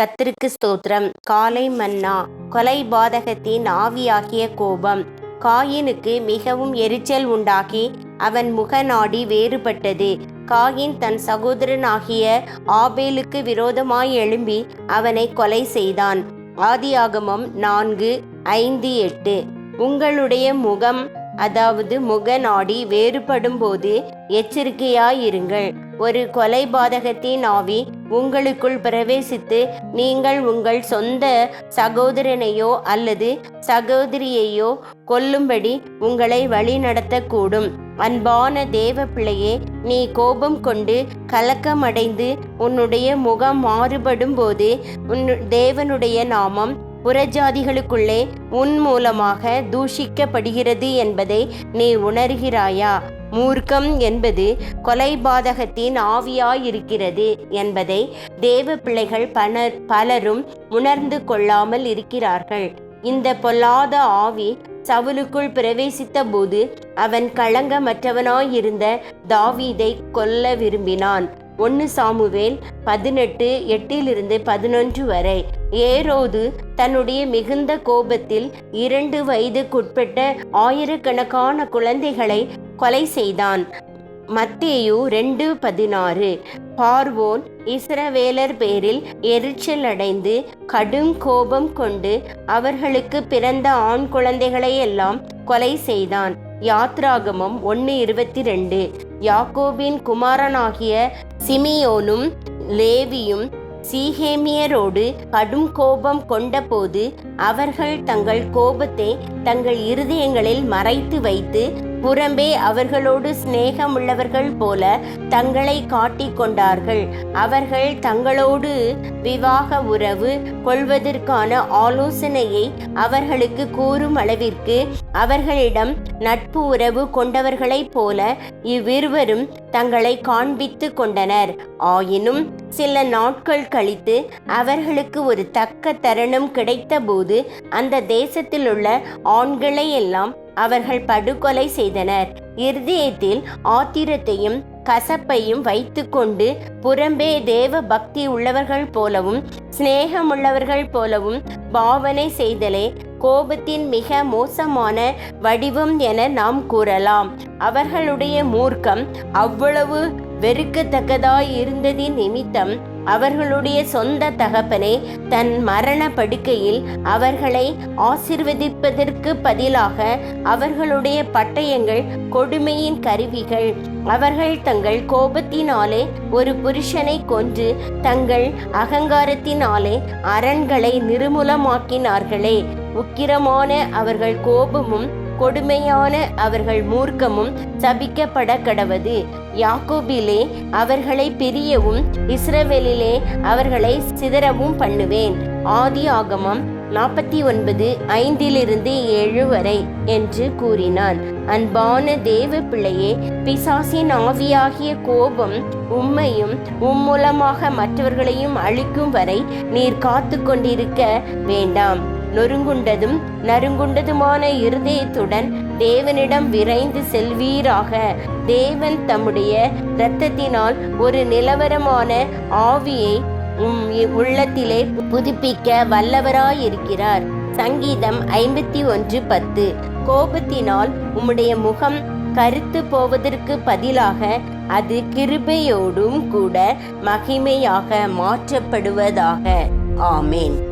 கத்திற்கு ஸ்தோத்திரம். காலை மன்னா கொலை பாதகத்தின் ஆவியாகிய கோபம். காயினுக்கு மிகவும் எரிச்சல் உண்டாகி அவன் முகநாடி வேறுபட்டது. காயின் தன் சகோதரனாகிய ஆபேலுக்கு விரோதமாய் எழும்பி அவனை கொலை செய்தான். ஆதியாகமம் நான்கு ஐந்து எட்டு. உங்களுடைய முகம் அதாவது முகநாடி வேறுபடும் போது எச்சரிக்கையாயிருங்கள். ஒரு கொலைபாதகத்தின் ஆவி உங்களுக்குள் பிரவேசித்து நீங்கள் உங்கள் சொந்த சகோதரனையோ அல்லது சகோதரியையோ கொல்லும்படி உங்களை வழிநடத்தக்கூடும். அன்பான தேவ பிள்ளையே நீ கோபம் கொண்டு கலக்கமடைந்து உன்னுடைய முகம் மாறுபடும் போது உன் தேவனுடைய நாமம் புறஜாதிகளுக்குள்ளே உன் மூலமாக தூஷிக்கப்படுகிறது என்பதை நீ உணர்கிறாயா? மூர்க்கம் என்பது கொலைபாதகத்தின் ஆவியாயிருக்கிறது என்பதை தேவ பிள்ளைகள் பலர் பலரும் உணர்ந்து கொள்ளாமல் இருக்கிறார்கள். இந்த பொல்லாத ஆவி சவுலுக்குள் பிரவேசித்த போது அவன் களங்கமற்றவனாயிருந்த தாவீதை கொல்ல விரும்பினான். ஒன்று சாமுவேல் பதினெட்டு எட்டிலிருந்து பதினொன்று வரை. ஏரோது தன்னுடைய மிகுந்த கோபத்தில் இரண்டு வயதுக்குட்பட்ட ஆயிரக்கணக்கான குழந்தைகளை கொலை செய்தான். மத்தேயு ரெண்டு பதினாறு. பார்வோன் இஸ்ரவேலர் பேரில் எரிச்சல் அடைந்து கடும் கோபம் கொண்டு அவர்களுக்கு பிறந்த ஆண் குழந்தைகளை எல்லாம் கொலை செய்தான். யாத்ராகமம் ஒன்று இருபத்தி ரெண்டு. யாக்கோபின் குமாரனாகிய சிமியோனும் லேவியும் சீஹேமியரோடு கடும் கோபம் கொண்டபோது அவர்கள் தங்கள் கோபத்தை தங்கள் இருதயங்களில் மறைத்து வைத்து புறம்பே அவர்களோடு சிநேகமுள்ளவர்கள் போல தங்களை காட்டிக் கொண்டார்கள். அவர்கள் தங்களோடு விவாக உறவு கொள்வதற்கான ஆலோசனையை அவர்களுக்கு கூறும் அளவிற்கு அவர்களிடம் நட்பு உறவு கொண்டவர்களைப் போல இவ்விருவரும் தங்களை காண்பித்து கொண்டனர். ஆயினும் சில நாட்கள் கழித்து அவர்களுக்கு ஒரு தக்க தருணம் கிடைத்தபோது அந்த தேசத்தில் உள்ள ஆண்களை எல்லாம் அவர்கள் படுகொலை செய்தனர். இருதயத்தில் ஆத்திரத்தையும் கசப்பையும் வைத்துக்கொண்டு புறம்பே தேவ பக்தி உள்ளவர்கள் போலவும் சிநேகமுள்ளவர்கள் போலவும் பாவனை செய்தலே கோபத்தின் மிக மோசமான வடிவம் என நாம் கூறலாம். அவர்களுடைய மூர்க்கம் அவ்வளவு வெறுக்கத்தக்கதாய் இருந்ததின் நிமித்தம் அவர்களுடைய சொந்த தகப்பனே தன் மரண படுக்கையில் அவர்களை ஆசிர்வதிப்பதற்கு பதிலாக அவர்களுடைய பட்டயங்கள் கொடுமையின் கருவிகள். அவர்கள் தங்கள் கோபத்தினாலே ஒரு புருஷனை கொன்று தங்கள் அகங்காரத்தினாலே அரண்களை நிர்மூலமாக்கினார்களே. உக்கிரமான அவர்கள் கோபமும் கொடுமையான அவர்கள் மூர்க்கமும் சபிக்கப்பட கடவது யாக்கோபிலே அவர்களை பிரியவும் இஸ்ரவேலிலே அவர்களை சிதறவும் பண்ணுவேன். ஆதி ஆகமம் நாற்பத்தி ஒன்பது ஐந்திலிருந்து ஏழு வரை என்று கூறினான். அன்பான தேவ பிள்ளையே பிசாசின் ஆவியாகிய கோபம் உம்மையும் உம்மூலமாக மற்றவர்களையும் அழிக்கும் வரை நீர் காத்து கொண்டிருக்க வேண்டாம். நொறுங்குண்டதும் நறுங்குண்டதுமான இருதயத்துடன் தேவனிடம் விரைந்து செல்வீராக. தேவன் தம்முடைய இரத்தத்தினால் ஒரு நிலவரமான ஆவியை உம் உள்ளத்திலே புதுப்பிக்க வல்லவராயிருக்கிறார். சங்கீதம் ஐம்பத்தி ஒன்று பத்து. கோபத்தினால் உம்முடைய முகம் கருத்து போவதற்கு பதிலாக அது கிருபையோடும் கூட மகிமையாக மாற்றப்படுவதாக. ஆமேன்.